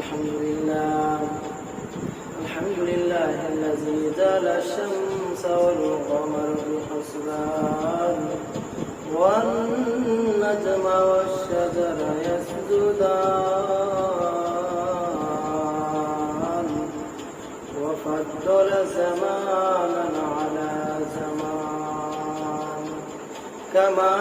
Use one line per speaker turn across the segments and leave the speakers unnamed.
الحمد لله. الحمد لله الذي جعل الشمس والقمر بحسبان. والنجم والشجر يسجدان. وفضل زمانا على زمان. كما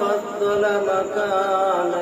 فضل مكانا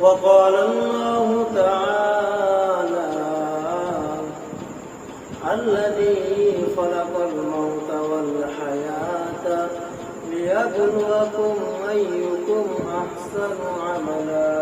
وقال الله تعالى الذي خلق الموت والحياة ليبلوكم أيكم أحسن عملا.